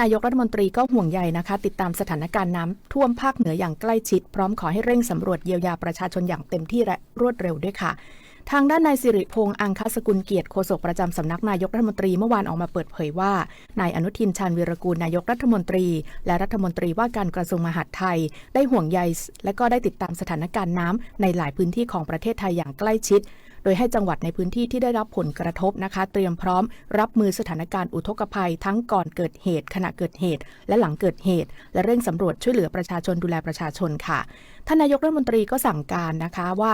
นายกรัฐมนตรีก็ห่วงใยนะคะ ติดตามสถานการณ์น้ำท่วมภาคเหนืออย่างใกล้ชิด พร้อมขอให้เร่งสำรวจเยียวยาประชาชนอย่างเต็มที่และรวดเร็วด้วยค่ะทางด้านนายสิริพงษ์อังคสกุลเกียรติโฆษกประจำสำนักนายกรัฐมนตรีเมื่อวานออกมาเปิดเผยว่านายอนุทินชาญวีรกูลนายกรัฐมนตรี และรัฐมนตรีว่าการกระทรวงมหาดไทย ได้ห่วงใยและก็ได้ติดตามสถานการณ์น้ำในหลายพื้นที่ของประเทศไทยอย่างใกล้ชิด โดยให้จังหวัดในพื้นที่ที่ได้รับผลกระทบนะคะ เตรียมพร้อมรับมือสถานการณ์อุทกภัยทั้งก่อนเกิดเหตุ ขณะเกิดเหตุ และหลังเกิดเหตุ และเร่งสำรวจช่วยเหลือประชาชนดูแลประชาชนค่ะท่านนายกรัฐมนตรีก็สั่งการนะคะว่า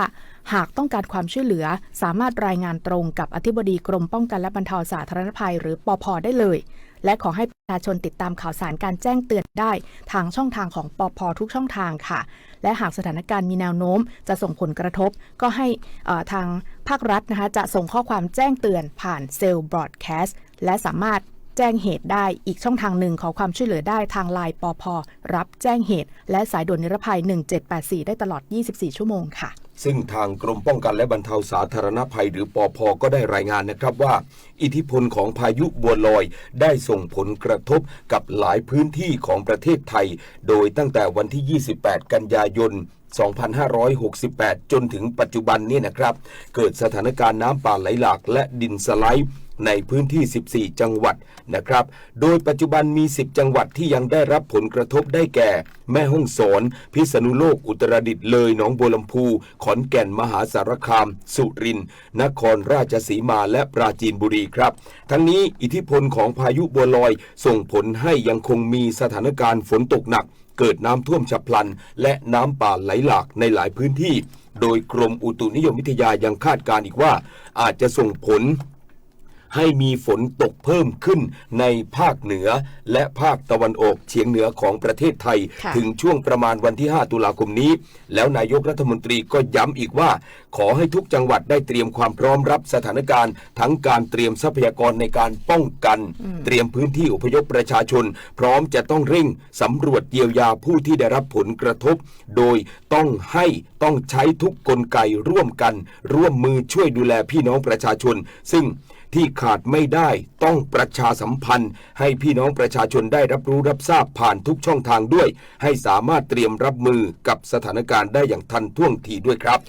หากต้องการความช่วยเหลือ สามารถรายงานตรงกับอธิบดีกรมป้องกันและบรรเทาสาธารณภัย หรือปอพได้เลย และขอให้ประชาชนติดตามข่าวสารการแจ้งเตือนได้ทางช่องทางของปอพทุกช่องทางค่ะ และหากสถานการณ์มีแนวโน้ม จะส่งผลกระทบ ก็ให้ทางภาครัฐนะคะจะส่งข้อความแจ้งเตือนผ่านเซลล์บรอดแคสต์และสามารถแจ้งเหตุได้อีกช่องทางหนึ่งขอความช่วยเหลือได้ทางไลน์ปอพรับแจ้งเหตุ และสายด่วนนิรภัย 1784 ได้ตลอด 24 ชั่วโมงค่ะ ซึ่งทางกรมป้องกันและบรรเทาสาธารณภัยหรือปอพก็ได้รายงานนะครับว่า อิทธิพลของพายุบัวลอย ได้ส่งผลกระทบกับหลายพื้นที่ของประเทศไทย โดยตั้งแต่วันที่ 28 กันยายน 2568 จนถึงปัจจุบันนี้นะครับ เกิดสถานการณ์น้ำป่าไหลหลากและดินสไลด์ ในพื้นที่ 14 จังหวัดนะครับ โดยปัจจุบันมี 10 จังหวัดที่ยังได้รับผลกระทบได้แก่ แม่ฮ่องสอน พิษณุโลก อุตรดิตถ์ เลย หนองบัวลำพู ขอนแก่น มหาสารคาม สุรินทร์ นครราชสีมา และปราจีนบุรีครับ ทั้งนี้อิทธิพลของพายุบัวลอย ส่งผลให้ยังคงมีสถานการณ์ฝนตกหนัก เกิดน้ำท่วมฉับพลัน และน้ำป่าไหลหลากในหลายพื้นที่โดยกรมอุตุนิยมวิทยายังคาดการณ์อีกว่า อาจจะส่งผล ให้มีฝนตกเพิ่มขึ้นในภาคเหนือ และภาคตะวันออกเฉียงเหนือของประเทศไทย ค่ะถึงช่วงประมาณวันที่ 5 ตุลาคมนี้ แล้วนายกรัฐมนตรีก็ย้ำอีกว่า ขอให้ทุกจังหวัดได้เตรียมความพร้อมรับสถานการณ์ ทั้งการเตรียมทรัพยากรในการป้องกันเตรียมพื้นที่อพยพประชาชน พร้อมจะต้องเร่งสำรวจเยียวยาผู้ที่ได้รับผลกระทบ โดยต้องให้ต้องใช้ทุกกลไกร่วมกัน ร่วมมือช่วยดูแลพี่น้องประชาชน ซึ่ง ที่ขาดไม่ได้ต้องประชาสัมพันธ์ ให้พี่น้องประชาชนได้รับรู้รับทราบผ่านทุกช่องทางด้วย ให้สามารถเตรียมรับมือกับสถานการณ์ได้อย่างทันท่วงทีด้วยครับ